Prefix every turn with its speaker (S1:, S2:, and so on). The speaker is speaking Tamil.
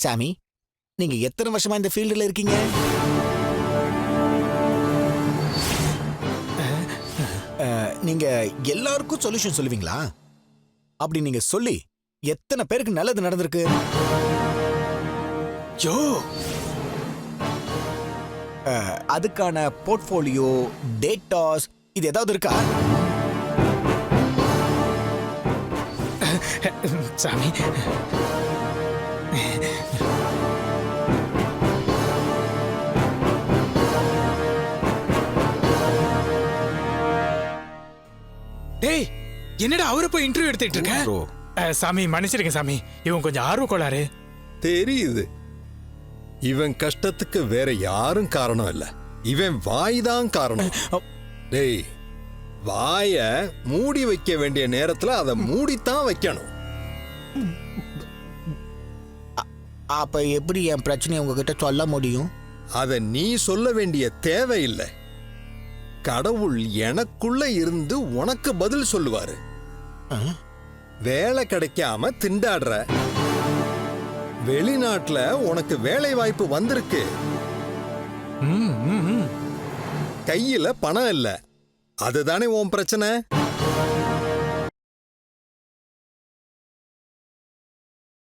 S1: சாமி நீங்க எத்தனை வருஷமா இந்த ஃபீல்டுல இருக்கீங்க? நீங்க எல்லாருக்கும் சொல்யூஷன் சொல்லுவீங்களா? அப்படி நீங்க சொல்லி எத்தனை பேருக்கு நல்லது நடந்திருக்கு? அஹ், அதுக்கான போர்ட்ஃபோலியோ டேட்டாஸ் இது ஏதாவது இருக்கா?
S2: சாமி டேய் என்னடா அவரை போய் இன்டர்வியூ எடுத்துட்டு இருக்க?
S1: ப்ரோ
S2: அஹ், சாமி மன்னிச்சிருங்க சாமி. இவன் கொஞ்சம் ஆர்வ கோளாறு.
S3: தெரியுது. இவன் கஷ்டத்துக்கு வேற யாரும் காரணம் இல்ல. இவன் வாய் தான் காரணம். டேய் வாய மூடி வைக்க வேண்டிய நேரத்துல அதை மூடித்தான் வைக்கணும்.
S1: அப்ப எப்படி என் பிரச்சனையை உங்ககிட்ட சொல்ல முடியும்?
S3: அதை நீ சொல்ல வேண்டிய தேவையில்லை. கடவுள் எனக்குள்ள இருந்து உனக்கு பதில் சொல்லுவாரு. வேலை கிடைக்காம திண்டாடுற. வெளிநாட்டுல உனக்கு வேலை வாய்ப்பு வந்திருக்கு. கையில பணம் இல்ல. அதுதானே உன் பிரச்சனை?